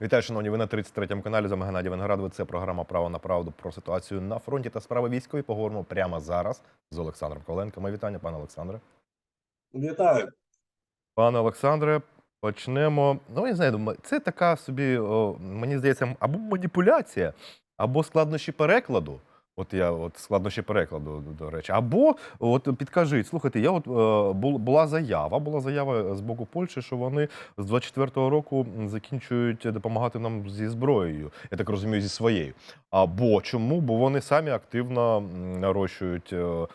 Вітаю, шановні. Ви на 33-му каналі. З вами Геннадій Виноградович. Це програма Право на правду про ситуацію на фронті та справи військові. Поговоримо прямо зараз з Олександром Коленко. Ми вітання, пане Олександре. Вітаю. Пане Олександре, почнемо. Ну, я не знаю, думаю, це така собі, о, мені здається, або маніпуляція, або складнощі перекладу. От я от складнощі перекладу, до речі. Або от підкажіть, слухайте, я от е, була заява, була заява з боку Польщі, що вони з 24-го року закінчують допомагати нам зі зброєю. Я так розумію, зі своєю. Або чому? Бо вони самі активно нарощують. е,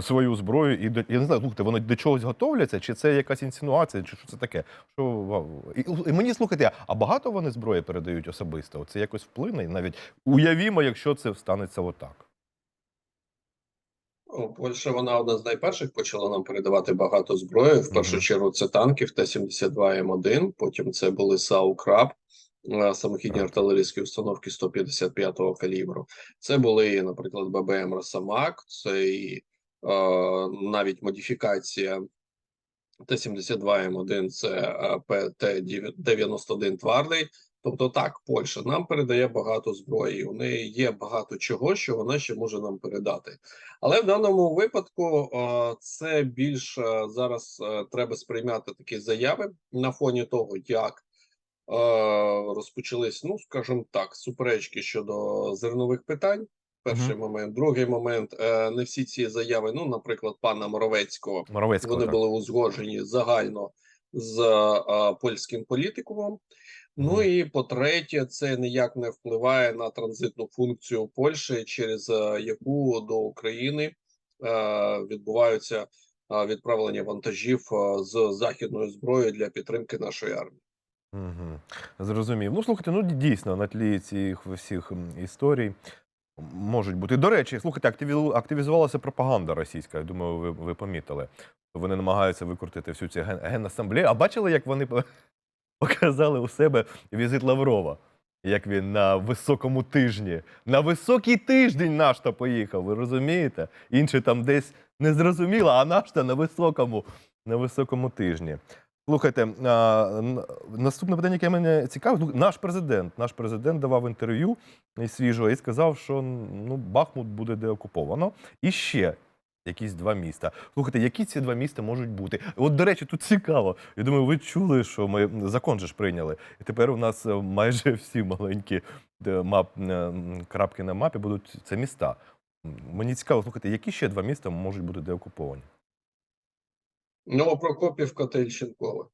Свою зброю і до я не знаю, слухайте, вони до чогось готовляться, чи це якась інсинуація, чи що це таке? Що і, і мені слухайте, а багато вони зброї передають особисто? Це якось вплине? Навіть уявімо, якщо це станеться отак. Польща вона одна з найперших почала нам передавати багато зброї. В першу чергу це танків Т-72М1, потім це були САУ «Краб», е, самохідні артилерійські установки 155-го калібру. Це були, наприклад, ББМ «Росомак», це і е, навіть модифікація Т-72М1, це е, ПТ-91 твердий. Тобто так, Польща нам передає багато зброї. У неї є багато чого, що вона ще може нам передати. Але в даному випадку це більш зараз треба сприймати такі заяви на фоні того, як розпочались, ну скажімо так, суперечки щодо зернових питань. Перший момент, другий момент, е, не всі ці заяви, ну, наприклад, пана Моровецького, Моровецького. вони так. були узгоджені загально з польським політикумом. Ну і по-третє, це ніяк не впливає на транзитну функцію Польщі, через е, яку до України е, відбуваються е, відправлення вантажів з західною зброєю для підтримки нашої армії. Угу. Зрозумів. Ну, слухайте, ну дійсно, на тлі цих всіх історій можуть бути. До речі, слухайте, активі- активізувалася пропаганда російська. Я думаю, ви, ви помітили. Вони намагаються викрутити всю цю ген- генасамблею. А бачили, як вони по- показали у себе візит Лаврова? Як він на високому тижні, на високий тиждень наш поїхав, ви розумієте? Інші там десь не зрозуміло, а наш на високому, на високому тижні. Слухайте, а, наступне питання, яке мене цікавить. Наш президент, наш президент давав інтерв'ю свіжого і сказав, що ну, Бахмут буде деокуповано. І ще якісь два міста. Слухайте, які ці два міста можуть бути? От, до речі, тут цікаво. Я думаю, ви чули, що ми закон же ж прийняли. І тепер у нас е, майже всі маленькі е, мап, е, крапки на мапі будуть це міста. Мені цікаво, слухайте, які ще два міста можуть бути деокуповані? Ну, та Ільченкова.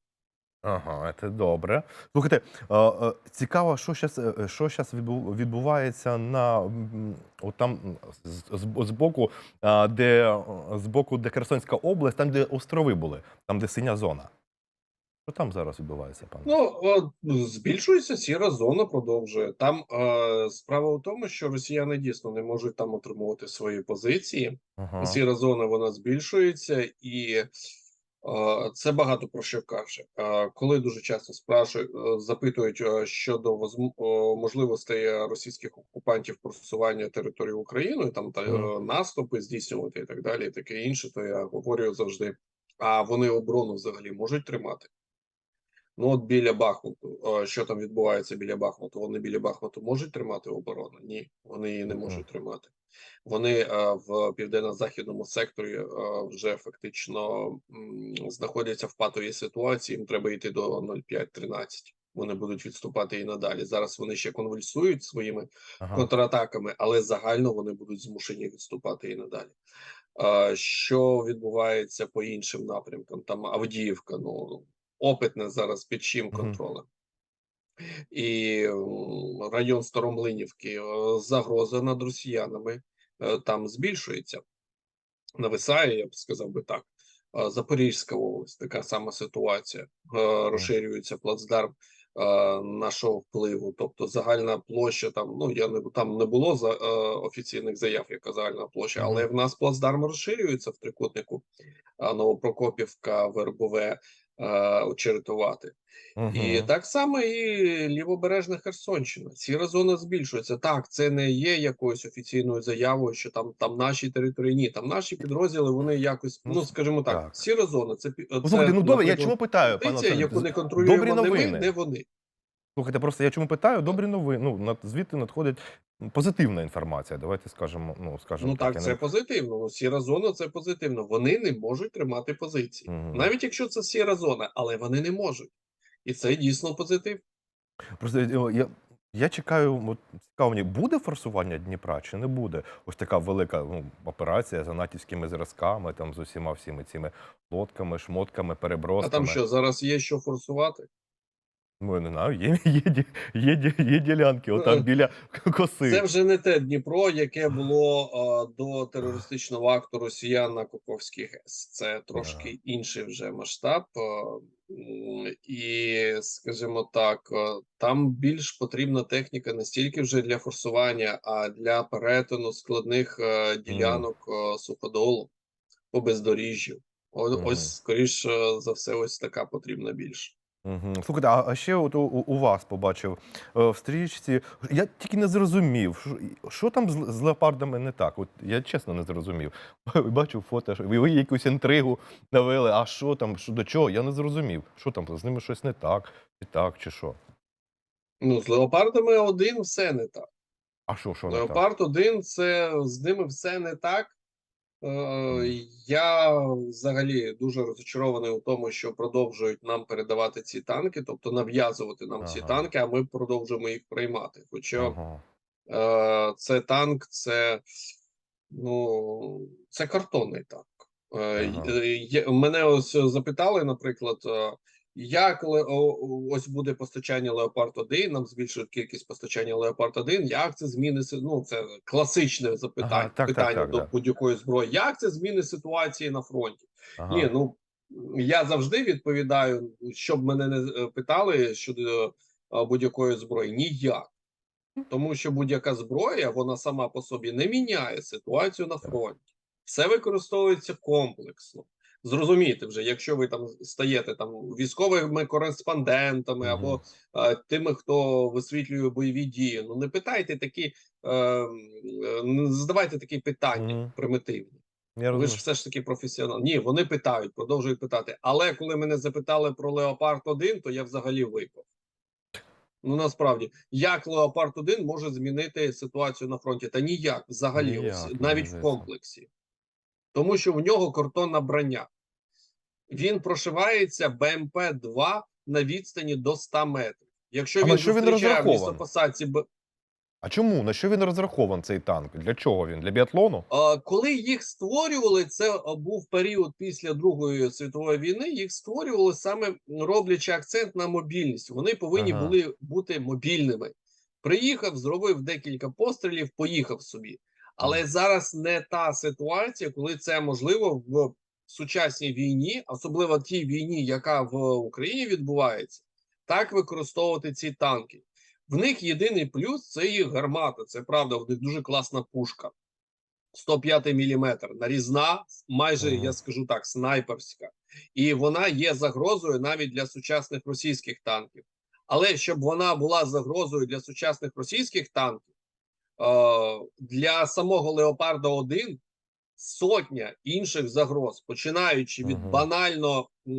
Ага, це добре. Слухайте, е, е, цікаво, що зараз що щас відбу- відбувається на от там з, боку, де е, з боку, де Херсонська область, там, де острови були, там, де синя зона. Що там зараз відбувається, пане? Ну, збільшується сіра зона, продовжує. Там е, справа в тому, що росіяни дійсно не можуть там отримувати свої позиції. Ага. Сіра зона вона збільшується, і е, це багато про що каже. Коли дуже часто спрашують, е, запитують е, щодо можливостей е, російських окупантів просування території України, там та наступи здійснювати і так далі, і таке інше, то я говорю завжди: а вони оборону взагалі можуть тримати? Ну, от біля Бахмуту, що там відбувається біля Бахмуту? Вони біля Бахмуту можуть тримати оборону? Ні, вони її не можуть тримати. Вони в південно-західному секторі вже фактично знаходяться в патовій ситуації. Їм треба йти до 0,5-13. Вони будуть відступати і надалі. Зараз вони ще конвульсують своїми Ага. контратаками, але загально вони будуть змушені відступати і надалі. Що відбувається по іншим напрямкам? Там Авдіївка, ну опитне зараз під чим контролем. І район Старомлинівки е, загроза над росіянами е, там збільшується. Нависає, я б сказав би так. Е, Запорізька область, така сама ситуація. Розширюється плацдарм нашого впливу. Тобто загальна площа там, ну я не там не було за офіційних заяв, яка загальна площа, але в нас плацдарм розширюється в трикутнику Новопрокопівка, Вербове, е, очеретувати. І так само і лівобережна Херсонщина. Сіра зона збільшується. Так, це не є якоюсь офіційною заявою, що там там наші території. Ні, там наші підрозділи. Вони якось, Ну, ну скажімо так, так. сіра зона. Це Ну, це, слухайте, ну добре, я чому питаю, позиція, яку не контролюємо не ми, не вони. Слухайте, просто я чому питаю? Добрі новини. Ну, звідти надходить позитивна інформація. Давайте скажемо, ну, скажемо Ну так. так, це не- позитивно. Ну, Сіра зона це позитивно. Вони не можуть тримати позиції. Мгм. Навіть якщо це сіра зона, але вони не можуть. І це дійсно позитив. Просто е, я, я чекаю, от, цікаво мені, буде форсування Дніпра чи не буде? Ось така велика ну, операція за натівськими зразками, там з усіма всіми цими лодками, шмотками, А там що, зараз є що форсувати? Ну, я не знаю, є, є, ді- є, є ділянки, отам Ну, біля коси. Це вже не те Дніпро, яке було а, до терористичного акту росіян на Куковській ГЕС. Це трошки інший вже масштаб. а, І, скажімо так, там більш потрібна техніка не стільки вже для форсування, а для перетину складних а, ділянок а, суходолу по бездоріжжю. О- Мгм. Ось, скоріш за все, ось така потрібна більше. Угу. Слухайте, а, а ще от у, у вас побачив е, в стрічці. Я тільки не зрозумів, що, що там з, з леопардами не так. От я чесно не зрозумів. Бачив фото, що ви якусь інтригу навели. А що там, що до чого? Я не зрозумів. Що там з ними щось не так, чи так, чи що? Ну, з леопардами один все не так. А що, що не так? Леопард 1 це з ними все не так. Е, Я взагалі дуже розчарований у тому, що продовжують нам передавати ці танки, тобто нав'язувати нам ці танки, а ми продовжуємо їх приймати. Хоча Ага. е, це танк, це ну це картонний танк. Е, Ага. е, Мене ось запитали, наприклад, е, як ось буде постачання Леопард 1, нам збільшують кількість постачання Леопард 1, як це зміни ну це класичне запитання Ага, так, так, питання так, до да. будь-якої зброї. Як це зміни ситуації на фронті? Ага. Ні, ну я завжди відповідаю, щоб мене не е, питали щодо е, будь-якої зброї. Ніяк. Тому що будь-яка зброя, вона сама по собі не міняє ситуацію на фронті. Все використовується комплексно. Зрозумійте вже, якщо ви там стаєте там військовими кореспондентами Мгм. або е, тими, хто висвітлює бойові дії, ну не питайте такі, е, не задавайте такі питання Мгм. примітивні. Я Ви ж все ж таки професіонал. Ні, вони питають, продовжують питати. Але коли мене запитали про Леопард 1, то я взагалі випав. Ну насправді, як Леопард 1 може змінити ситуацію на фронті? Та ніяк, взагалі, Ніяк, навіть в комплексі. Тому що в нього картонна броня. Він прошивається БМП-2 на відстані до 100 метрів. Якщо А він що він зустрічає в розрахований? лісопосадці Б- А чому? На що він розрахований цей танк? Для чого він? Для біатлону? А, Коли їх створювали, це був період після Другої світової війни. Їх створювали саме роблячи акцент на мобільність. Вони повинні Ага. були бути мобільними. Приїхав, зробив декілька пострілів, поїхав собі. Але зараз не та ситуація, коли це можливо в сучасній війні, особливо тій війні, яка в Україні відбувається, так використовувати ці танки. В них єдиний плюс це їх гармата. Це правда, в них дуже класна пушка. 105 мм, нарізна, майже Ага. я скажу так, снайперська, і вона є загрозою навіть для сучасних російських танків. Але щоб вона була загрозою для сучасних російських танків, для самого Леопарда 1 сотня інших загроз, починаючи від банально е,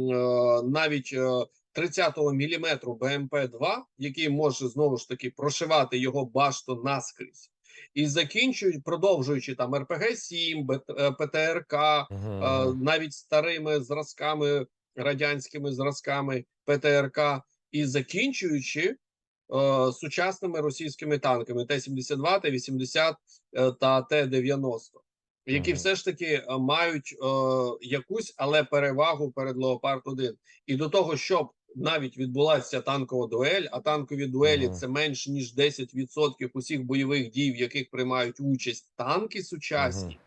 навіть е, 30-го міліметру БМП-2, який може знову ж таки прошивати його башту наскрізь, і закінчують, продовжуючи там РПГ-7, БТ- е, ПТРК, е, Мгм. навіть старими зразками, радянськими зразками ПТРК, і закінчуючи е, сучасними російськими танками Т-72, Т-80 е, та Т-90, які все ж таки е, мають е, якусь, але перевагу перед Леопард 1. І до того, щоб навіть відбулася танкова дуель, а танкові дуелі це менш ніж 10% усіх бойових дій, в яких приймають участь танки сучасні.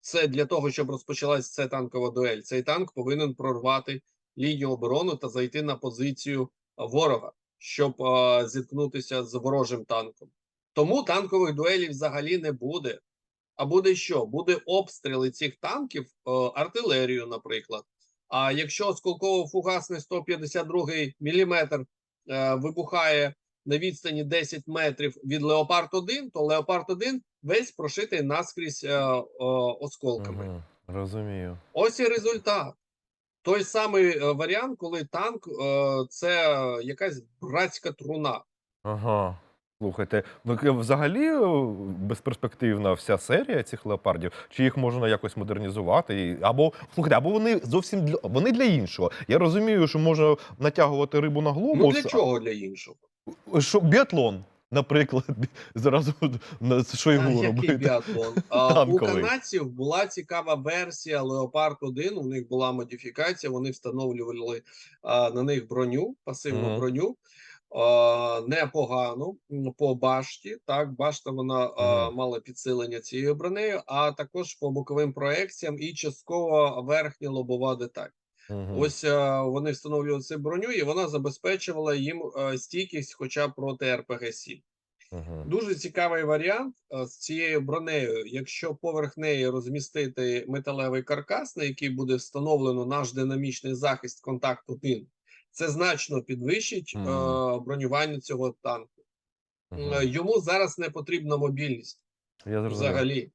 Це для того, щоб розпочалась ця танкова дуель. Цей танк повинен прорвати лінію оборони та зайти на позицію ворога, щоб а, зіткнутися з ворожим танком. Тому танкових дуелів взагалі не буде. А буде що? Буде обстріли цих танків е, артилерію, наприклад. А якщо осколково-фугасний 152 міліметр е, вибухає на відстані 10 метрів від Леопард 1, то Леопард 1 весь прошитий наскрізь е, е, осколками. Ага. Розумію. Ось і результат. Той самий е, варіант, коли танк е, це якась братська труна. Ага. Слухайте, взагалі е, безперспективна вся серія цих леопардів, чи їх можна якось модернізувати? Або слухайте, або вони зовсім для вони для іншого. Я розумію, що можна натягувати рибу на глобус. Ну для чого для іншого? Що біатлон, наприклад, зразу на Шойгу А, робити. біатлон? У канадців була цікава версія Leopard 1, у них була модифікація, вони встановлювали а, на них броню, пасивну Мгм. броню. Непогано по башті. Так, башта вона а, мала підсилення цією бронею, а також по боковим проекціям і частково верхня лобова деталь. Мгм. Ось е, вони встановлювали цю броню, і вона забезпечувала їм е, стійкість, хоча б проти РПГ 7 Мгм. Дуже цікавий варіант е, з цією бронею. Якщо поверх неї розмістити металевий каркас, на який буде встановлено наш динамічний захист контакт 1, це значно підвищить е, бронювання цього танку. Е, Йому зараз не потрібна мобільність Я зрозумів. взагалі.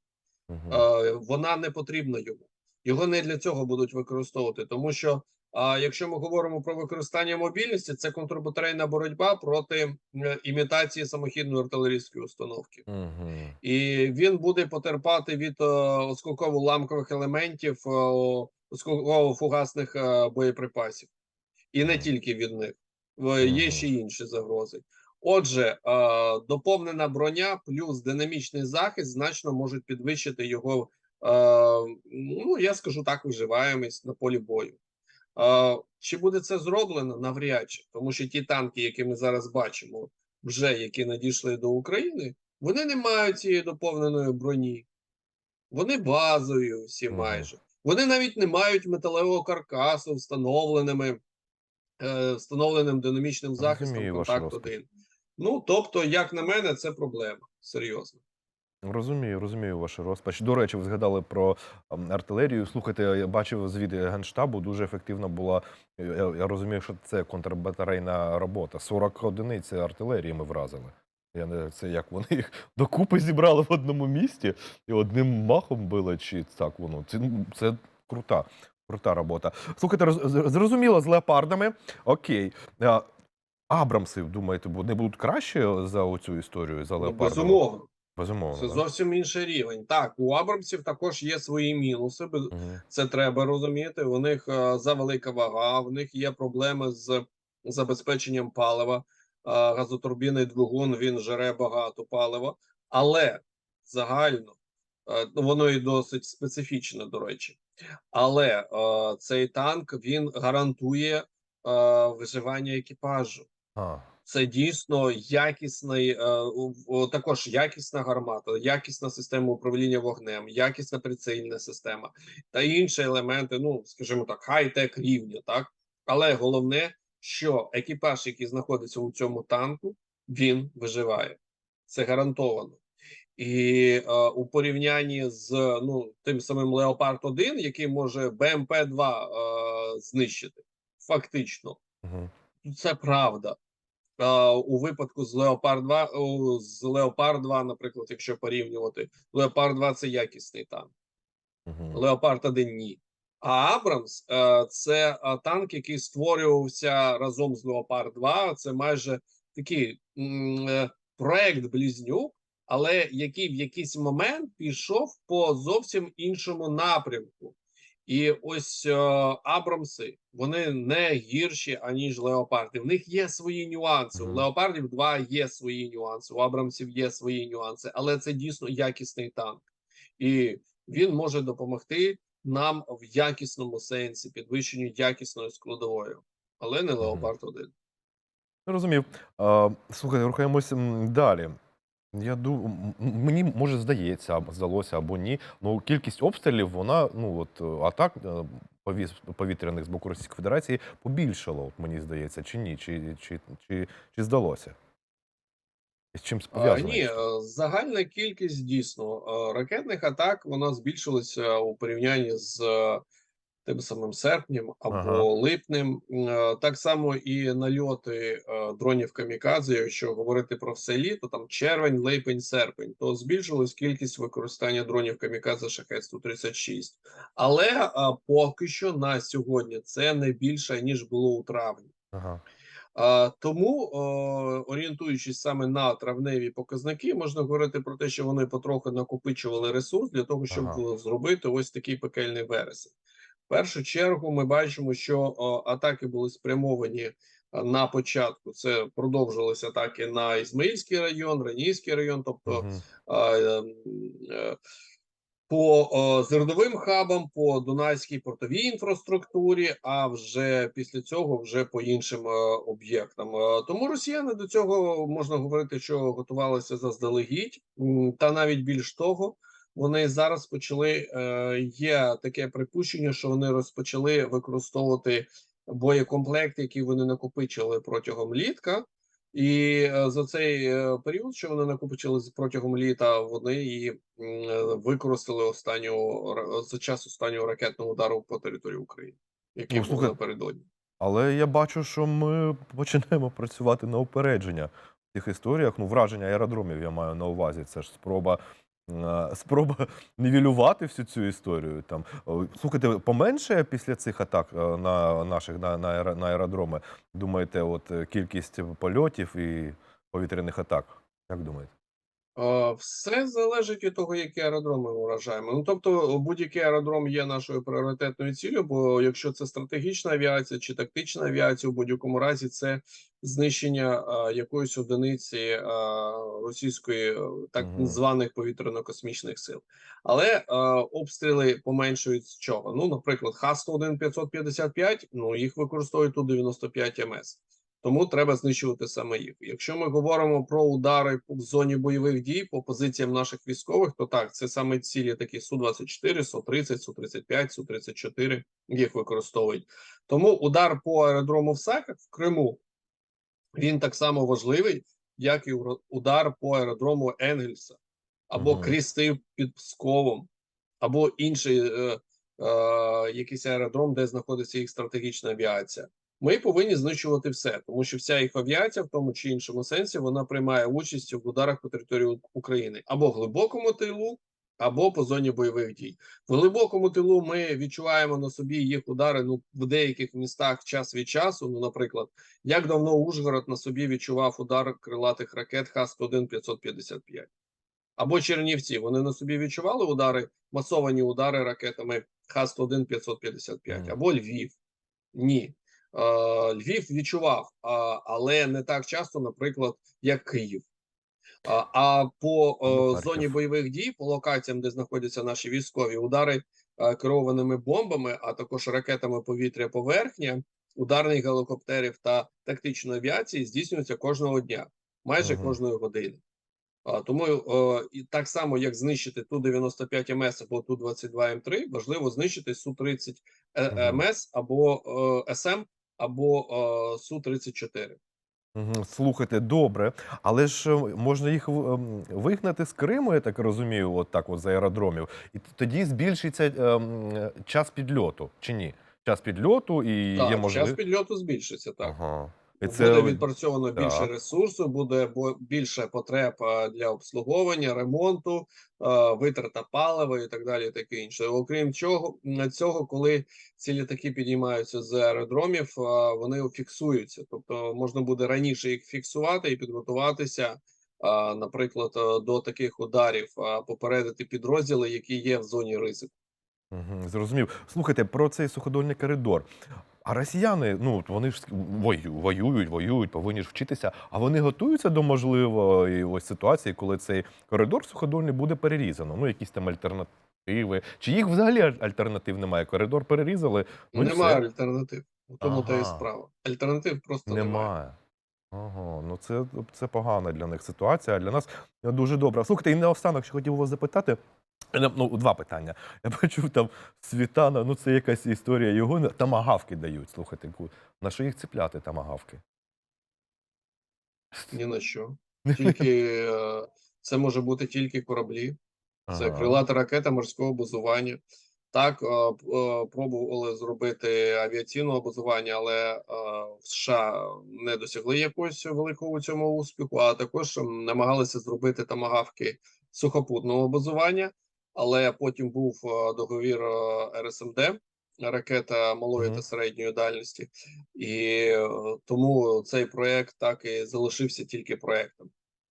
Е, Вона не потрібна йому. Його не для цього будуть використовувати, тому що а, якщо ми говоримо про використання мобільності, це контрбатарейна боротьба проти імітації самохідної артилерійської установки. Мгм. і він буде потерпати від е, осколково-ламкових елементів, е, осколково-фугасних е, боєприпасів, і не тільки від них. Є ще інші загрози. Отже, доповнена броня плюс динамічний захист значно можуть підвищити його. Е, Ну я скажу так, виживаємість на полі бою. Е, Чи буде це зроблено? Навряд чи, тому що ті танки, які ми зараз бачимо, вже які надійшли до України, вони не мають цієї доповненої броні. Вони базові всі майже. Вони навіть не мають металевого каркасу, встановленими, е, встановленим динамічним захистом контакт 1. Ну, тобто, як на мене, це проблема. Серйозно. Розумію, розумію вашу розпач. До речі, ви згадали про ем, артилерію. Слухайте, я бачив звіт генштабу, дуже ефективна була. Я, розумію, що це контрбатарейна робота. 40 одиниць артилерії ми вразили. Я не це як вони їх докупи зібрали в одному місті і одним махом били, чи так воно. Це, ну, це крута, крута робота. Слухайте, роз, зрозуміло, з леопардами. Окей. А, Абрамси, думаєте, не будуть краще за оцю історію за Ну, леопардами? безумовно, Безумовно. це зовсім інший рівень. Так, у Абрамсів також є свої мінуси. Мгм. Це треба розуміти. У них е, завелика вага, в них є проблеми з забезпеченням палива. Е, газотурбінний двигун він жере багато палива, але загально е, ну, воно і досить специфічне, до речі. Але цей танк він гарантує виживання екіпажу. А, Це дійсно якісний, е, також якісна гармата, якісна система управління вогнем, якісна прицільна система та інші елементи, ну скажімо так, хай-тек рівня, так але головне, що екіпаж, який знаходиться у цьому танку, він виживає. Це гарантовано. І е, у порівнянні з ну тим самим Леопард 1 який може БМП 2 е, знищити, фактично, угу. це правда. Е, у випадку з Леопард 2, з Леопард 2, наприклад, якщо порівнювати, Леопард 2 це якісний танк. Леопард 1 ні. А Абрамс е, це е, танк, який створювався разом з Леопард 2. Це майже такий проект близнюк, але який в якийсь момент пішов по зовсім іншому напрямку. І ось е, Абрамси вони не гірші аніж леопарди. В них є свої нюанси. У леопардів 2 є свої нюанси. У Абрамсів є свої нюанси, але це дійсно якісний танк, і він може допомогти нам в якісному сенсі, підвищенню якісної складової, але не леопард 1 Розумів. А, слухайте, рухаємося далі. Я думаю, мені може здається, або здалося або ні. Ну кількість обстрілів, вона ну от е, атак е, повітряних з боку Російської Федерації побільшало, от мені здається, чи ні, чи, чи, чи, чи здалося? З чим пов'язано? ні, е, загальна кількість дійсно ракетних атак вона збільшилася у порівнянні з тим самим серпнем або Ага. липнем. Е, Так само і нальоти е, дронів камікадзе, якщо говорити про все літо, там червень, липень, серпень, то збільшилась кількість використання дронів камікадзе шахет 136 Але е, поки що на сьогодні це не більше ніж було у травні. Ага. А, тому, орієнтуючись саме на травневі показники, можна говорити про те, що вони потроху накопичували ресурс для того, щоб Ага. зробити ось такий пекельний вересень. В першу чергу, ми бачимо, що атаки були спрямовані е, на початку. Це продовжилися атаки на Ізмаїльський район, Ранійський район, тобто Мгм. а, ем, е, по зерновим хабам, по Дунайській портовій інфраструктурі, а вже після цього вже по іншим е, об'єктам. Тому росіяни до цього можна говорити, що готувалися заздалегідь, та навіть більш того. Вони зараз почали. е, Є таке припущення, що вони розпочали використовувати боєкомплект, який вони накопичили протягом літка, і е, за цей е, період, що вони накопичили протягом літа, вони і е, використали останню за час останнього ракетного удару по території України, який Ну, був напередодні. Але я бачу, що ми починаємо працювати на упередження в цих історіях. Ну, враження аеродромів я маю на увазі. Це ж спроба. Е, Спроба нівелювати всю цю історію. Там слухайте, поменше після цих атак е, на наших на, на, на аеродроми. Думаєте, от е, кількість польотів і повітряних атак? Як думаєте? Е, Все залежить від того, які аеродроми ми вражаємо. Ну тобто, будь-який аеродром є нашою пріоритетною ціллю, бо якщо це стратегічна авіація чи тактична авіація, у будь-якому разі це знищення е, якоїсь одиниці е, російської е, так званих повітряно-космічних сил. Але е, обстріли поменшують з чого? Ну, наприклад, Х-101 555, ну їх використовують у 95 МС. Тому треба знищувати саме їх. Якщо ми говоримо про удари в зоні бойових дій по позиціям наших військових, то так це саме цілі такі су 24 су 30 су 35 су 34 їх використовують. Тому удар по аеродрому в Саках в Криму він так само важливий, як і удар по аеродрому Енгельса або Мгм. Крісти під Псковом, або інший е, е, якийсь аеродром, де знаходиться їх стратегічна авіація. Ми повинні знищувати все, тому що вся їх авіація, в тому чи іншому сенсі, вона приймає участь в ударах по території України або глибокому тилу, або по зоні бойових дій. В глибокому тилу ми відчуваємо на собі їх удари ну в деяких містах час від часу. Ну, наприклад, як давно Ужгород на собі відчував удар крилатих ракет Х-101 555 або Чернівці. Вони на собі відчували удари, масовані удари ракетами Х-101 555, Мгм. або Львів. Ні. Е, Львів відчував, але не так часто, наприклад, як Київ. А, по е, зоні бойових дій, по локаціям, де знаходяться наші військові, удари е, керованими бомбами, а також ракетами повітря поверхня, ударних гелікоптерів та тактичної авіації здійснюються кожного дня, майже Мгм. кожної години. Тому і так само, як знищити Ту-95 МС або Ту-22 М3, важливо знищити Су-30 е, МС або е, СМ або е, Су-34. Слухайте, добре, але ж е, можна їх ем, вигнати з Криму, я так розумію, от так от з аеродромів, і тоді збільшиться ем, час підльоту, чи ні? Час підльоту і є можливість... час підльоту збільшиться, так. Ага. І Буде це відпрацьовано більше так. ресурсу, буде більше потреб для обслуговування, ремонту, витрата палива і так далі, і таке інше. Окрім цього, цього, коли ці літаки підіймаються з аеродромів, вони фіксуються. Тобто можна буде раніше їх фіксувати і підготуватися, наприклад, до таких ударів, попередити підрозділи, які є в зоні ризику. Зрозумів. Слухайте, про цей суходольний коридор. А росіяни, ну вони ж вою- воюють, воюють, повинні ж вчитися. А вони готуються до можливої ось ситуації, коли цей коридор суходольний буде перерізано. Ну, якісь там альтернативи. Чи їх взагалі альтернатив немає? Коридор перерізали, ну немає все. альтернатив. У тому та і справа. Альтернатив просто немає. Немає. Ага, ну це, це погана для них ситуація, а для нас дуже добра. Слухайте, і наостанок ще хотів вас запитати. Ну, два питання. Я почув там Світана, ну це якась історія його. Тамагавки дають. Слухайте, на що їх цепляти тамагавки? Ні на що. Тільки е, це може бути тільки кораблі, це Ага. крилата ракета морського базування. Так, е, е, пробували зробити авіаційне базування, але в США не досягли якогось великого у цьому успіху, а також намагалися зробити тамагавки сухопутного базування, але потім був е, договір е, РСМД, ракета малої Мгм. та середньої дальності, і е, тому цей проект так і залишився тільки проектом.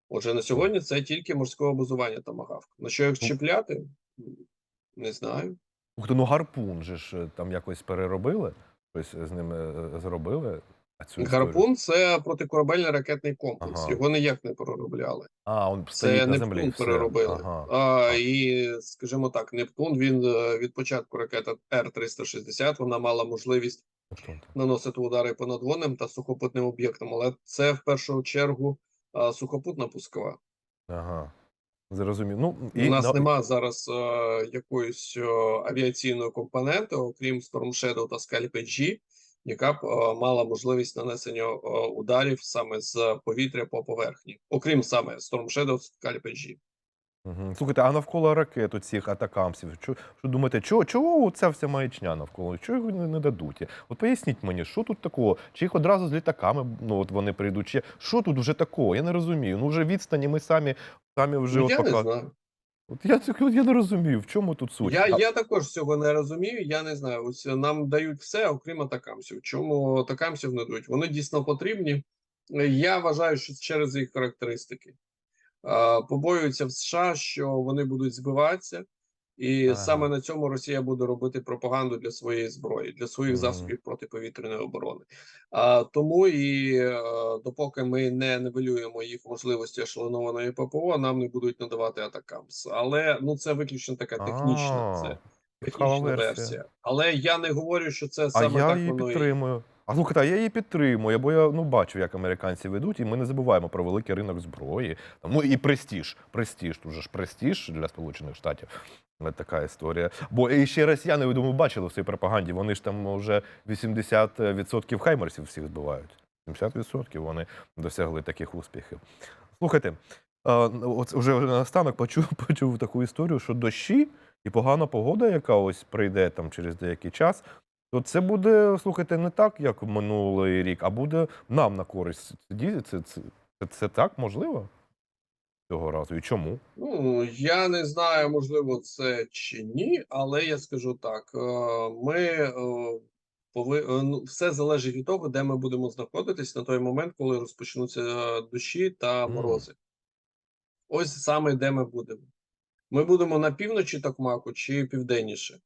Отже, на сьогодні це тільки морського базування тамагавк. На що їх чіпляти? Не знаю. Ух ти, ну гарпун же ж там якось переробили, щось з ними зробили. А? Гарпун це протикорабельний ракетний комплекс. Ага. Його ніяк не переробляли. А, он Це на землі. Нептун все. переробили. Ага. А, і, скажімо так, Нептун він е, від початку ракета Р-360 вона мала можливість Нептун, наносити удари по надводним та сухопутним об'єктам, але це в першу чергу а, сухопутна пускова. Ага. Зрозумів. Ну, У нас на- нема зараз е, якоїсь е, авіаційної компоненти, окрім Storm Shadow та Scalp G, яка б е, мала можливість нанесення е, ударів саме з повітря по поверхні, окрім саме Storm Shadow Scalp G. Слухайте, а навколо ракет цих атакамсів, що, що думаєте, чого, чого ця вся маячня навколо? Чого їх не, не дадуть? От поясніть мені, що тут такого? Чи їх одразу з літаками ну, от вони прийдуть? Чи що тут вже такого? Я не розумію. Ну вже відстані ми самі, самі вже Ну, от я не знаю. От я, от я не розумію, в чому тут суть. Я, я також цього не розумію. Я не знаю. Ось нам дають все, окрім атакамсів. Чому атакамсів не дають? Вони дійсно потрібні. Я вважаю, що через їх характеристики. Побоюються в США, що вони будуть збиватися, і Ага. саме на цьому Росія буде робити пропаганду для своєї зброї, для своїх засобів протиповітряної оборони. А тому і е, допоки ми не нивелюємо їх можливості ешелонованої ППО, нам не будуть надавати атакамс. Але ну це виключно така технічна. Це технічна версія. версія. Але я не говорю, що це А саме я так воно і підтримую. А слухайте, а я її підтримую, бо я ну бачу, як американці ведуть, і ми не забуваємо про великий ринок зброї. Ну і престіж. Престіж, тут же ж престіж для Сполучених Штатів. Така історія. Бо і ще росіяни, ви думаю, бачили в цій пропаганді. Вони ж там вже 80% хаймерсів всіх збивають. 70% вони досягли таких успіхів. Слухайте, ну, от вже наостанок почув, почув таку історію, що дощі і погана погода, яка ось прийде там через деякий час, то це буде, слухайте, не так, як минулий рік, а буде нам на користь. Це, це, це, це, так можливо цього разу? І чому? Ну, я не знаю, можливо, це чи ні, але я скажу так: е, ми е, пови... е, ну, все залежить від того, де ми будемо знаходитись на той момент, коли розпочнуться дощі та морози. Ось саме де ми будемо. Ми будемо на півночі Токмаку чи південніше.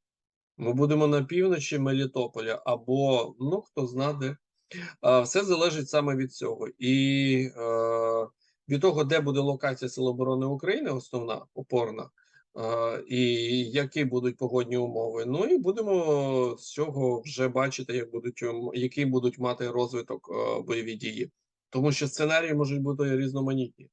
Ми будемо на півночі Мелітополя або ну хто зна де. Все залежить саме від цього. І е, від того, де буде локація Сил оборони України, основна опорна, е, і які будуть погодні умови. Ну і будемо з цього вже бачити, як будуть які будуть мати розвиток е, бойові дії, тому що сценарії можуть бути різноманітні.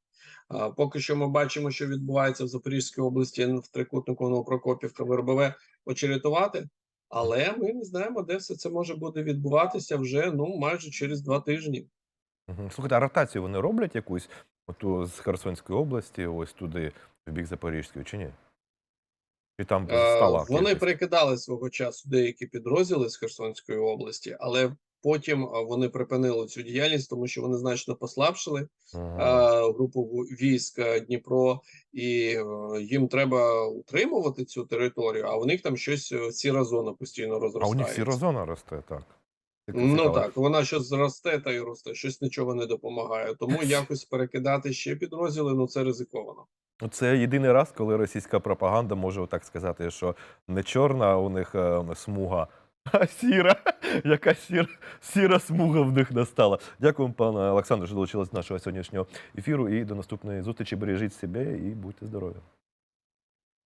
Поки що ми бачимо, що відбувається в Запорізькій області в трикутнику Новопрокопівка, ВРБВ очеретувати. Але ми не знаємо, де все це може буде відбуватися вже ну майже через два тижні. Слухайте, а ротацію вони роблять якусь оту з Херсонської області, ось туди, в бік Запорізької, чи ні? Чи там Е, стала Вони кількість? перекидали свого часу деякі підрозділи з Херсонської області, але потім вони припинили цю діяльність, тому що вони значно послабшили Ага. групу військ е, Дніпро, і е, їм треба утримувати цю територію. А у них там щось е, сіра зона постійно розростає. А у них сірозона росте, так. Ну так, вона щось зросте та й росте, щось нічого не допомагає. Тому якось перекидати ще підрозділи, ну це ризиковано. Це єдиний раз, коли російська пропаганда може так сказати, що не чорна у них смуга, а сіра. Яка сіра, сіра смуга в них настала. Дякую, пане Олександру, що долучились до нашого сьогоднішнього ефіру. І до наступної зустрічі. Бережіть себе і будьте здорові.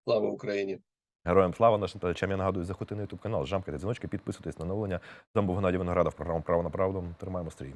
Слава Україні! Героям слава нашим передачам. Я нагадую, заходьте на ютуб канал, жамкайте дзвіночки, підписуйтесь на новлення. Там був Геннадій Виноградов, програма Право на правду. Тримаємо стрій.